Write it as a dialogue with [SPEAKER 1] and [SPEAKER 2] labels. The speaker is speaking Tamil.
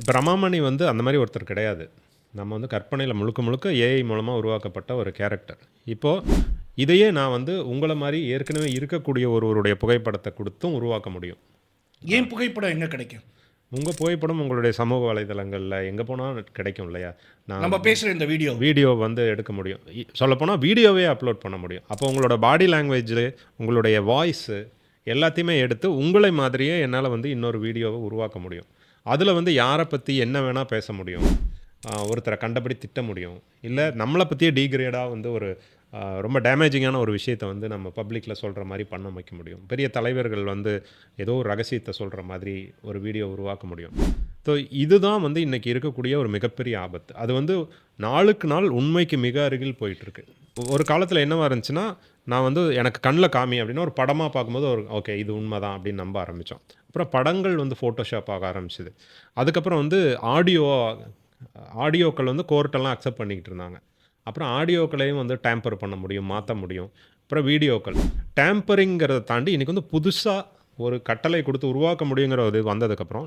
[SPEAKER 1] இப்போ ரமாமணி வந்து அந்த மாதிரி ஒருத்தர் கிடையாது. நம்ம வந்து கற்பனையில் முழுக்க முழுக்க ஏஐ மூலமாக உருவாக்கப்பட்ட ஒரு கேரக்டர் இப்போது இதையே நான் வந்து உங்களை மாதிரி ஏற்கனவே இருக்கக்கூடிய ஒருவருடைய புகைப்படத்தை கொடுத்தும் உருவாக்க முடியும்.
[SPEAKER 2] ஏன் புகைப்படம் எங்க கிடைக்கும்?
[SPEAKER 1] உங்கள் புகைப்படம் உங்களுடைய சமூக வலைதளங்களில் எங்கே போனால் கிடைக்கும் இல்லையா? நான்
[SPEAKER 2] நம்ம பேசுற இந்த வீடியோ.
[SPEAKER 1] வீடியோ வந்து எடுக்க முடியும். சொல்லப்போனால் வீடியோவே அப்லோட் பண்ண முடியும். அப்போ உங்களோட பாடி லாங்குவேஜ் உங்களுடைய வாய்ஸு எல்லாத்தையுமே எடுத்து உங்களை மாதிரியே என்னால் வந்து இன்னொரு வீடியோவை உருவாக்க முடியும். அதில் வந்து யாரை பற்றி என்ன வேணால் பேச முடியும். ஒருத்தரை கண்டபடி திட்ட முடியும். இல்லை நம்மளை பற்றியே டீக்ரேடாக வந்து ஒரு ரொம்ப டேமேஜிங்கான ஒரு விஷயத்தை வந்து நம்ம பப்ளிக்கில் சொல்கிற மாதிரி பண்ண வைக்க முடியும். பெரிய தலைவர்கள் வந்து ஏதோ ஒரு ரகசியத்தை சொல்கிற மாதிரி ஒரு வீடியோ உருவாக்க முடியும். ஸோ இதுதான் வந்து இன்றைக்கி இருக்கக்கூடிய ஒரு மிகப்பெரிய ஆபத்து. அது வந்து நாளுக்கு நாள் உண்மைக்கு மிக அருகில் போயிட்டுருக்கு ஒரு காலத்தில் என்னவா இருந்துச்சுன்னா நான் வந்து எனக்கு கண்ணில் காமி அப்படின்னா ஒரு படமாக பார்க்கும்போது ஒரு ஓகே இது உண்மை தான் அப்படின்னு நம்ப ஆரம்பித்தோம் அப்புறம் படங்கள் வந்து ஃபோட்டோஷாப் ஆக ஆரம்பிச்சிது. அதுக்கப்புறம் வந்து ஆடியோ ஆடியோக்கள் வந்து கோர்ட்டெல்லாம் அக்செப்ட் பண்ணிக்கிட்டு இருந்தாங்க. அப்புறம் ஆடியோக்களையும் வந்து டேம்பர் பண்ண முடியும் மாற்ற முடியும். அப்புறம் வீடியோக்கள். டேம்பரிங்கிறத தாண்டி இன்றைக்கி வந்து புதுசாக ஒரு கட்டளை கொடுத்து உருவாக்க முடியுங்கிற ஒரு இது வந்ததுக்கப்புறம்